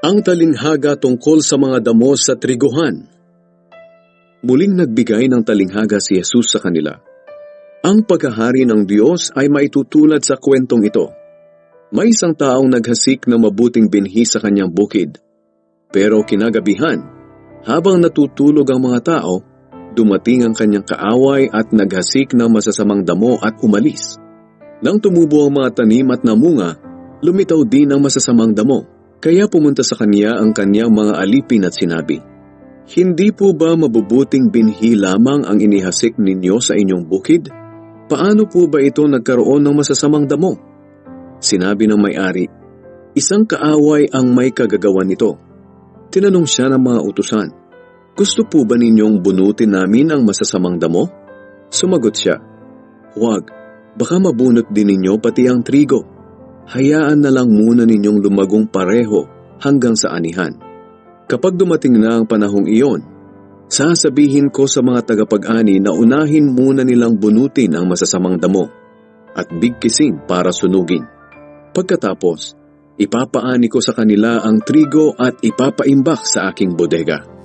Ang talinghaga tungkol sa mga damo sa triguhan. Muling nagbigay ng talinghaga si Jesus sa kanila. Ang pagkahari ng Diyos ay maitutulad sa kwentong ito. May isang taong naghasik ng mabuting binhi sa kanyang bukid. Pero kinagabihan, habang natutulog ang mga tao, dumating ang kanyang kaaway at naghasik ng masasamang damo at umalis. Nang tumubo ang mga tanim at namunga, lumitaw din ang masasamang damo. Kaya pumunta sa kanya ang kanyang mga alipin at sinabi, Hindi po ba mabubuting binhi lamang ang inihasik ninyo sa inyong bukid? Paano po ba ito nagkaroon ng masasamang damo? Sinabi ng may-ari, Isang kaaway ang may kagagawan nito. Tinanong siya ng mga utusan, Gusto po ba ninyong bunutin namin ang masasamang damo? Sumagot siya, Huwag, baka mabunot din ninyo pati ang trigo. Hayaan na lang muna ninyong lumagong pareho hanggang sa anihan. Kapag dumating na ang panahong iyon, sasabihin ko sa mga tagapag-ani na unahin muna nilang bunutin ang masasamang damo at bigkisin para sunugin. Pagkatapos, ipapaani ko sa kanila ang trigo at ipapaimbak sa aking bodega.